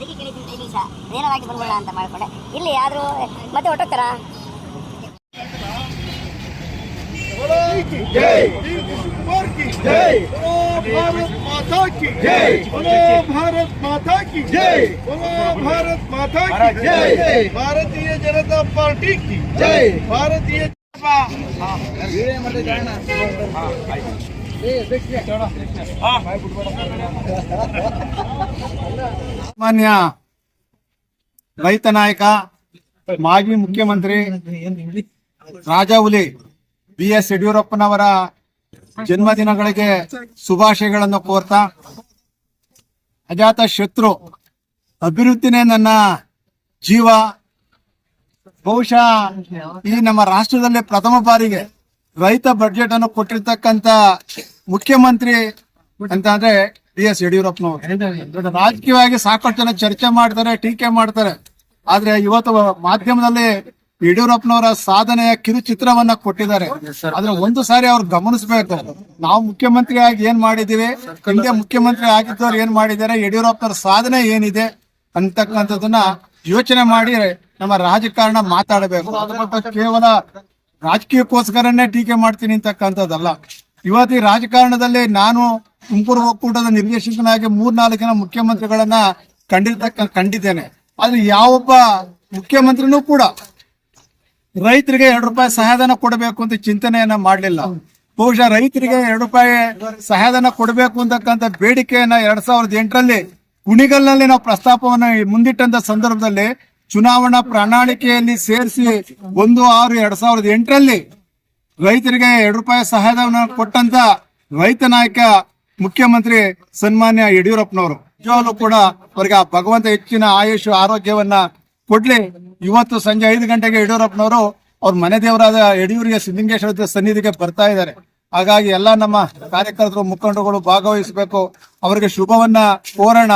ನೇರವಾಗಿ ಬಂದ್ಬಿಡೋಣ ಅಂತ ಮಾಡಿಕೊಂಡೆ. ಇಲ್ಲಿ ಯಾರು? ಮತ್ತೆ ಹೊಟ್ಟೋಗ್ತಾರ? ಭಾರತೀಯ ಜನತಾ ಪಾರ್ಟಿ ಭಾರತೀಯ ಮಾನ್ಯ ರೈತ ನಾಯಕ, ಮಾಜಿ ಮುಖ್ಯಮಂತ್ರಿ ರಾಜಾಹುಲಿ ಬಿ ಎಸ್ ಯಡಿಯೂರಪ್ಪನವರ ಜನ್ಮದಿನಗಳಿಗೆ ಶುಭಾಶಯಗಳನ್ನು ಕೋರ್ತಾ, ಅಜಾತ ಶತ್ರು ಅಭಿವೃದ್ಧಿನೇ ನನ್ನ ಜೀವ. ಬಹುಶಃ ಈ ನಮ್ಮ ರಾಷ್ಟ್ರದಲ್ಲೇ ಪ್ರಥಮ ಬಾರಿಗೆ ರೈತ ಬಜೆಟ್ ಅನ್ನು ಕೊಟ್ಟಿರ್ತಕ್ಕಂತ ಮುಖ್ಯಮಂತ್ರಿ ಅಂತ ಅಂದ್ರೆ ಬಿ ಎಸ್ ಯಡಿಯೂರಪ್ಪನವರು. ರಾಜಕೀಯವಾಗಿ ಸಾಕಷ್ಟು ಜನ ಚರ್ಚೆ ಮಾಡ್ತಾರೆ, ಟೀಕೆ ಮಾಡ್ತಾರೆ. ಆದ್ರೆ ಇವತ್ತು ಮಾಧ್ಯಮದಲ್ಲಿ ಯಡಿಯೂರಪ್ಪನವರ ಸಾಧನೆಯ ಕಿರುಚಿತ್ರವನ್ನ ಕೊಟ್ಟಿದ್ದಾರೆ. ಆದ್ರೆ ಒಂದು ಸಾರಿ ಅವ್ರು ಗಮನಿಸಬೇಕು. ನಾವು ಮುಖ್ಯಮಂತ್ರಿ ಆಗಿ ಏನ್ ಮಾಡಿದೀವಿ ಹಿಂದೆ ಮುಖ್ಯಮಂತ್ರಿ ಆಗಿದ್ದವ್ರು ಏನ್ ಮಾಡಿದ್ದಾರೆ? ಯಡಿಯೂರಪ್ಪನವರ ಸಾಧನೆ ಏನಿದೆ? ಅಂತಕ್ಕಂಥದ್ದನ್ನ ಯೋಚನೆ ಮಾಡಿ ನಮ್ಮ ರಾಜಕಾರಣ ಮಾತಾಡಬೇಕು. ಕೇವಲ ರಾಜಕೀಯಕ್ಕೋಸ್ಕರನೇ ಟೀಕೆ ಮಾಡ್ತೀನಿ ಅಂತಕ್ಕಂಥದ್ದಲ್ಲ. ಇವತ್ತು ಈ ರಾಜಕಾರಣದಲ್ಲಿ ನಾನು ತುಮಕೂರು ಒಕ್ಕೂಟದ ನಿರ್ದೇಶಕನಾಗಿ ಮೂರ್ನಾಲ್ಕು ಜನ ಮುಖ್ಯಮಂತ್ರಿಗಳನ್ನ ಕಂಡಿರ್ತಕ್ಕ, ಕಂಡಿದ್ದೇನೆ. ಆದ್ರೆ ಯಾವೊಬ್ಬ ಮುಖ್ಯಮಂತ್ರಿನೂ ಕೂಡ ರೈತರಿಗೆ ಎರಡು ರೂಪಾಯಿ ಸಹಾಯಧನ ಕೊಡಬೇಕು ಅಂತ ಚಿಂತನೆಯನ್ನ ಮಾಡಲಿಲ್ಲ. ಬಹುಶಃ ರೈತರಿಗೆ ಎರಡು ರೂಪಾಯಿ ಸಹಾಯಧನ ಕೊಡಬೇಕು ಅಂತಕ್ಕಂಥ ಬೇಡಿಕೆಯನ್ನ ಎರಡ್ ಸಾವಿರದ ಎಂಟರಲ್ಲಿ ಕುಣಿಗಲ್ನಲ್ಲಿ ನಾವು ಪ್ರಸ್ತಾಪವನ್ನು ಮುಂದಿಟ್ಟಂತ ಸಂದರ್ಭದಲ್ಲಿ ಚುನಾವಣಾ ಪ್ರಣಾಳಿಕೆಯಲ್ಲಿ ಸೇರಿಸಿ ಒಂದು ಆರು ಎರಡ್ ಸಾವಿರದ ಎಂಟರಲ್ಲಿ ರೈತರಿಗೆ ಎರಡು ರೂಪಾಯಿ ಸಹಾಯಧನ ಕೊಟ್ಟಂತ ರೈತ ನಾಯಕ ಮುಖ್ಯಮಂತ್ರಿ ಸನ್ಮಾನ್ಯ ಯಡಿಯೂರಪ್ಪನವರು. ನಿಜವಾಗ್ಲೂ ಕೂಡ ಅವರಿಗೆ ಆ ಭಗವಂತ ಹೆಚ್ಚಿನ ಆಯುಷ್, ಆರೋಗ್ಯವನ್ನ ಕೊಡ್ಲಿ. ಇವತ್ತು ಸಂಜೆ ಐದು ಗಂಟೆಗೆ ಯಡಿಯೂರಪ್ಪನವರು ಅವ್ರ ಮನೆ ದೇವರಾದ ಯಡಿಯೂರಿಗೆ ಸಿದ್ಧಲಿಂಗೇಶ್ವರ ಸನ್ನಿಧಿಗೆ ಬರ್ತಾ ಇದ್ದಾರೆ. ಹಾಗಾಗಿ ಎಲ್ಲ ನಮ್ಮ ಕಾರ್ಯಕರ್ತರು ಮುಖಂಡರುಗಳು ಭಾಗವಹಿಸಬೇಕು. ಅವರಿಗೆ ಶುಭವನ್ನ ಕೋರೋಣ.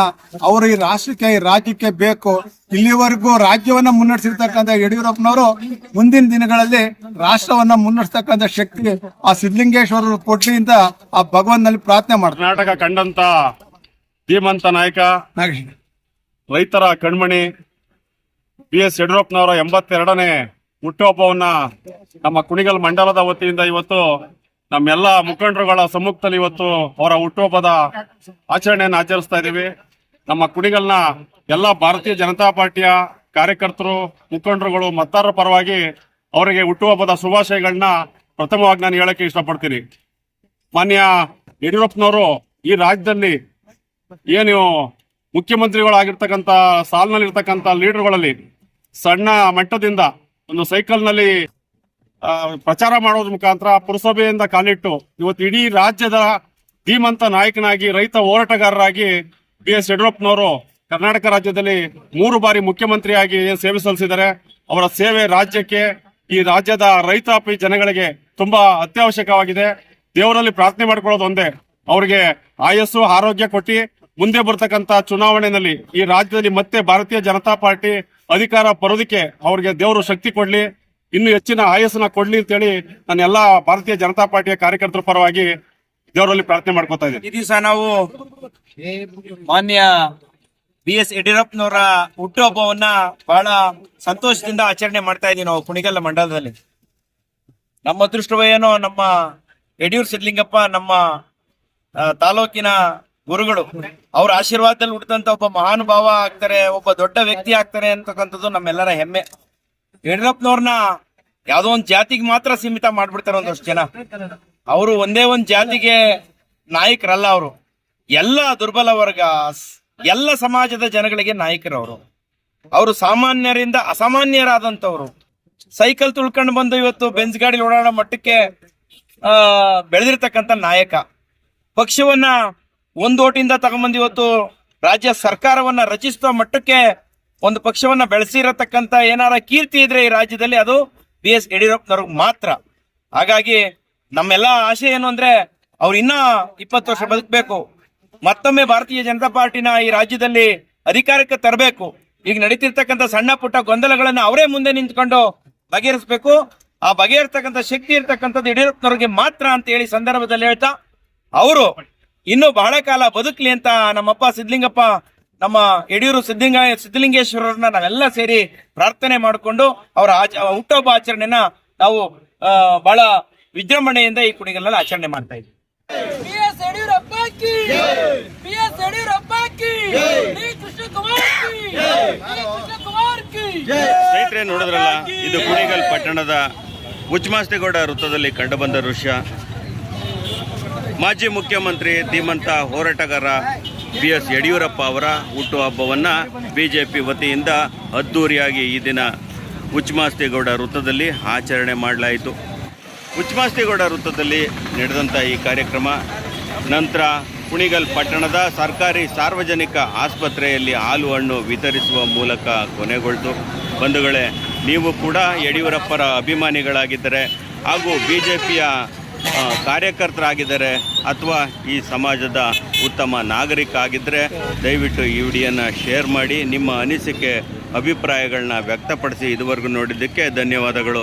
ಅವರು ಈ ರಾಷ್ಟ್ರಕ್ಕೆ ಈ ರಾಜ್ಯಕ್ಕೆ ಬೇಕು. ಇಲ್ಲಿವರೆಗೂ ರಾಜ್ಯವನ್ನ ಮುನ್ನಡೆಸಿರ್ತಕ್ಕಂಥ ಯಡಿಯೂರಪ್ಪನವರು ಮುಂದಿನ ದಿನಗಳಲ್ಲಿ ರಾಷ್ಟ್ರವನ್ನ ಮುನ್ನಡೆಸ್ತಕ್ಕಂಥ ಶಕ್ತಿ ಆ ಸಿದ್ಧಲಿಂಗೇಶ್ವರರು ಕೊಡ್ಲಿ ಅಂತ ಆ ಭಗವಂತನಲ್ಲಿ ಪ್ರಾರ್ಥನೆ ಮಾಡ್ತಾರೆ. ಕರ್ನಾಟಕ ಕಂಡಂತ ಧೀಮಂತ ನಾಯಕ ರೈತರ ಕಣ್ಮಣಿ ಬಿ ಎಸ್ ಯಡಿಯೂರಪ್ಪನವರ ಎಂಬತ್ತೆರಡನೇ ಹುಟ್ಟುಹಬ್ಬವನ್ನ ನಮ್ಮ ಕುಣಿಗಲ್ ಮಂಡಲದ ವತಿಯಿಂದ ಇವತ್ತು ನಮ್ಮೆಲ್ಲ ಮುಖಂಡರುಗಳ ಸಮ್ಮುಖದಲ್ಲಿ ಇವತ್ತು ಅವರ ಹುಟ್ಟುಹಬ್ಬದ ಆಚರಣೆಯನ್ನು ಆಚರಿಸ್ತಾ ಇದ್ದೀವಿ. ನಮ್ಮ ಕುಣಿಗಲ್ನ ಎಲ್ಲ ಭಾರತೀಯ ಜನತಾ ಪಾರ್ಟಿಯ ಕಾರ್ಯಕರ್ತರು, ಮುಖಂಡರುಗಳು ಮತ್ತಾರರ ಪರವಾಗಿ ಅವರಿಗೆ ಹುಟ್ಟುಹಬ್ಬದ ಶುಭಾಶಯಗಳನ್ನ ಪ್ರಥಮವಾಗಿ ನಾನು ಹೇಳಕ್ಕೆ ಇಷ್ಟಪಡ್ತೀನಿ. ಮಾನ್ಯ ಯಡಿಯೂರಪ್ಪನವರು ಈ ರಾಜ್ಯದಲ್ಲಿ ಏನು ಮುಖ್ಯಮಂತ್ರಿಗಳಾಗಿರ್ತಕ್ಕಂಥ ಸಾಲಿನಲ್ಲಿ ಇರ್ತಕ್ಕಂಥ ಲೀಡರ್ಗಳಲ್ಲಿ ಸಣ್ಣ ಮಟ್ಟದಿಂದ ಒಂದು ಸೈಕಲ್ನಲ್ಲಿ ಪ್ರಚಾರ ಮಾಡೋದ್ರ ಮುಖಾಂತರ ಪುರಸಭೆಯಿಂದ ಕಾಲಿಟ್ಟು ಇವತ್ತು ಇಡೀ ರಾಜ್ಯದ ಧೀಮಂತ ನಾಯಕನಾಗಿ, ರೈತ ಹೋರಾಟಗಾರರಾಗಿ ಬಿ ಎಸ್ ಯಡಿಯೂರಪ್ಪನವರು ಕರ್ನಾಟಕ ರಾಜ್ಯದಲ್ಲಿ ಮೂರು ಬಾರಿ ಮುಖ್ಯಮಂತ್ರಿಯಾಗಿ ಸೇವೆ ಸಲ್ಲಿಸಿದ್ದಾರೆ. ಅವರ ಸೇವೆ ರಾಜ್ಯಕ್ಕೆ, ಈ ರಾಜ್ಯದ ರೈತಾಪಿ ಜನಗಳಿಗೆ ತುಂಬಾ ಅತ್ಯವಶ್ಯಕವಾಗಿದೆ. ದೇವರಲ್ಲಿ ಪ್ರಾರ್ಥನೆ ಮಾಡ್ಕೊಳ್ಳೋದು ಒಂದೇ. ಅವರಿಗೆ ಆಯಸ್ಸು, ಆರೋಗ್ಯ ಕೊಟ್ಟಿ ಮುಂದೆ ಬರ್ತಕ್ಕಂತ ಚುನಾವಣೆಯಲ್ಲಿ ಈ ರಾಜ್ಯದಲ್ಲಿ ಮತ್ತೆ ಭಾರತೀಯ ಜನತಾ ಪಾರ್ಟಿ ಅಧಿಕಾರ ಬರೋದಕ್ಕೆ ಅವ್ರಿಗೆ ದೇವರು ಶಕ್ತಿ ಕೊಡ್ಲಿ. ಇನ್ನು ಹೆಚ್ಚಿನ ಆಯಸ್ಸನ್ನ ಕೊಡ್ಲಿ ಅಂತೇಳಿ ನಾನು ಎಲ್ಲಾ ಭಾರತೀಯ ಜನತಾ ಪಾರ್ಟಿಯ ಕಾರ್ಯಕರ್ತರ ಪರವಾಗಿ ದೇವರಲ್ಲಿ ಪ್ರಾರ್ಥನೆ ಮಾಡ್ಕೊತಾ ಇದ್ದೀನಿ. ಈ ದಿವಸ ನಾವು ಮಾನ್ಯ ಬಿ ಎಸ್ ಯಡಿಯೂರಪ್ಪನವರ ಹುಟ್ಟುಹಬ್ಬವನ್ನ ಬಹಳ ಸಂತೋಷದಿಂದ ಆಚರಣೆ ಮಾಡ್ತಾ ಇದೀವಿ ನಾವು ಕುಣಿಗಲ್ಲ ಮಂಡಲದಲ್ಲಿ. ನಮ್ಮ ಅದೃಷ್ಟವೇನೋ ನಮ್ಮ ಯಡಿಯೂರ್ ಸಿದ್ಲಿಂಗಪ್ಪ ನಮ್ಮ ತಾಲೂಕಿನ ಗುರುಗಳು ಅವ್ರ ಆಶೀರ್ವಾದದಲ್ಲಿ ಹುಟ್ಟಿದಂತ ಒಬ್ಬ ಮಹಾನುಭಾವ ಆಗ್ತಾರೆ, ಒಬ್ಬ ದೊಡ್ಡ ವ್ಯಕ್ತಿ ಆಗ್ತಾರೆ ಅಂತಕ್ಕಂಥದ್ದು ನಮ್ಮೆಲ್ಲರ ಹೆಮ್ಮೆ. ಯಡಿಯೂರಪ್ಪನವ್ರನ್ನ ಯಾವ್ದೋ ಒಂದ್ ಜಾತಿಗೆ ಮಾತ್ರ ಸೀಮಿತ ಮಾಡ್ಬಿಡ್ತಾರೆ ಒಂದಷ್ಟು ಜನ. ಅವರು ಒಂದೇ ಒಂದ್ ಜಾತಿಗೆ ನಾಯಕರಲ್ಲ ಅವರು. ಎಲ್ಲ ದುರ್ಬಲ ವರ್ಗ, ಎಲ್ಲ ಸಮಾಜದ ಜನಗಳಿಗೆ ನಾಯಕರು ಅವರು ಅವರು ಸಾಮಾನ್ಯರಿಂದ ಅಸಾಮಾನ್ಯರಾದಂತವ್ರು ಸೈಕಲ್ ತುಳ್ಕೊಂಡು ಬಂದು ಇವತ್ತು ಬೆಂಜ್ ಗಾಡಿ ಓಡಾಡೋ ಮಟ್ಟಕ್ಕೆ, ಆ, ಬೆಳೆದಿರ್ತಕ್ಕಂಥ ನಾಯಕ. ಪಕ್ಷವನ್ನ ಒಂದು ಓಟಿಂದ ತಗೊಂಬಂದು ಇವತ್ತು ರಾಜ್ಯ ಸರ್ಕಾರವನ್ನ ರಚಿಸುವ ಮಟ್ಟಕ್ಕೆ ಒಂದು ಪಕ್ಷವನ್ನ ಬೆಳೆಸಿರತಕ್ಕಂತ ಏನಾರ ಕೀರ್ತಿ ಇದ್ರೆ ಈ ರಾಜ್ಯದಲ್ಲಿ ಅದು ಬಿ ಎಸ್ ಯಡಿಯೂರಪ್ಪನವ್ರಿಗೆ ಮಾತ್ರ. ಹಾಗಾಗಿ ನಮ್ಮೆಲ್ಲ ಆಶೆ ಏನು ಅಂದ್ರೆ ಅವ್ರು ಇನ್ನ ಇಪ್ಪತ್ತು ವರ್ಷ ಬದುಕಬೇಕು. ಮತ್ತೊಮ್ಮೆ ಭಾರತೀಯ ಜನತಾ ಪಾರ್ಟಿನ ಈ ರಾಜ್ಯದಲ್ಲಿ ಅಧಿಕಾರಕ್ಕೆ ತರಬೇಕು. ಈಗ ನಡೀತಿರ್ತಕ್ಕಂಥ ಸಣ್ಣ ಪುಟ್ಟ ಗೊಂದಲಗಳನ್ನ ಅವರೇ ಮುಂದೆ ನಿಂತ್ಕೊಂಡು ಬಗೆಹರಿಸಬೇಕು. ಆ ಬಗೆಹರಿಸ್ತಕ್ಕಂಥ ಶಕ್ತಿ ಇರ್ತಕ್ಕಂಥದ್ದು ಯಡಿಯೂರಪ್ಪನವ್ರಿಗೆ ಮಾತ್ರ ಅಂತ ಹೇಳಿ ಸಂದರ್ಭದಲ್ಲಿ ಹೇಳ್ತಾ, ಅವರು ಇನ್ನೂ ಬಹಳ ಕಾಲ ಬದುಕಲಿ ಅಂತ ನಮ್ಮಪ್ಪ ಸಿದ್ಲಿಂಗಪ್ಪ ನಮ್ಮ ಯಡಿಯೂರು ಸಿದ್ಧಿಂಗ ಸಿದ್ಧಲಿಂಗೇಶ್ವರರನ್ನ ನಾವೆಲ್ಲ ಸೇರಿ ಪ್ರಾರ್ಥನೆ ಮಾಡಿಕೊಂಡು ಅವರ ಆಚ ಹುಟ್ಟುಹಬ್ಬ ಆಚರಣೆನ ನಾವು ಬಹಳ ವಿಜೃಂಭಣೆಯಿಂದ ಈ ಕುಣಿಗಲ್ನಲ್ಲಿ ಆಚರಣೆ ಮಾಡ್ತಾ ಇದ್ದೀವಿ. ಸ್ನೇಹಿತರೆ ನೋಡಿದ್ರಲ್ಲ ಇದು ಕುಣಿಗಲ್ ಪಟ್ಟಣದ ಉಚ್ಚಮಾಸ್ತಿಗೌಡ ವೃತ್ತದಲ್ಲಿ ಕಂಡುಬಂದ ದೃಶ್ಯ. ಮಾಜಿ ಮುಖ್ಯಮಂತ್ರಿ ಧೀಮಂತ ಹೋರಾಟಗಾರ ಬಿ ಎಸ್ ಯಡಿಯೂರಪ್ಪ ಅವರ ಹುಟ್ಟುಹಬ್ಬವನ್ನು ಬಿ ಜೆ ಪಿ ವತಿಯಿಂದ ಅದ್ದೂರಿಯಾಗಿ ಈ ದಿನ ಹುಚ್ಚಮಾಸ್ತಿಗೌಡ ವೃತ್ತದಲ್ಲಿ ಆಚರಣೆ ಮಾಡಲಾಯಿತು. ಹುಚ್ಚಮಾಸ್ತಿಗೌಡ ವೃತ್ತದಲ್ಲಿ ನಡೆದಂಥ ಈ ಕಾರ್ಯಕ್ರಮ ನಂತರ ಕುಣಿಗಲ್ ಪಟ್ಟಣದ ಸರ್ಕಾರಿ ಸಾರ್ವಜನಿಕ ಆಸ್ಪತ್ರೆಯಲ್ಲಿ ಹಾಲು ಹಣ್ಣು ವಿತರಿಸುವ ಮೂಲಕ ಕೊನೆಗೊಳ್ತು. ಬಂಧುಗಳೇ, ನೀವು ಕೂಡ ಯಡಿಯೂರಪ್ಪರ ಅಭಿಮಾನಿಗಳಾಗಿದ್ದರೆ ಹಾಗೂ ಬಿ ಜೆ ಪಿಯ ಕಾರ್ಯಕರ್ತರಾಗಿದ್ದರೆ ಅಥವಾ ಈ ಸಮಾಜದ ಉತ್ತಮ ನಾಗರಿಕ ಆಗಿದ್ದರೆ ದಯವಿಟ್ಟು ಈ ವಿಡಿಯೋನ ಶೇರ್ ಮಾಡಿ ನಿಮ್ಮ ಅನಿಸಿಕೆ, ಅಭಿಪ್ರಾಯಗಳನ್ನ ವ್ಯಕ್ತಪಡಿಸಿ ಇದುವರೆಗೂ ನೋಡಿದ್ದಕ್ಕೆ ಧನ್ಯವಾದಗಳು.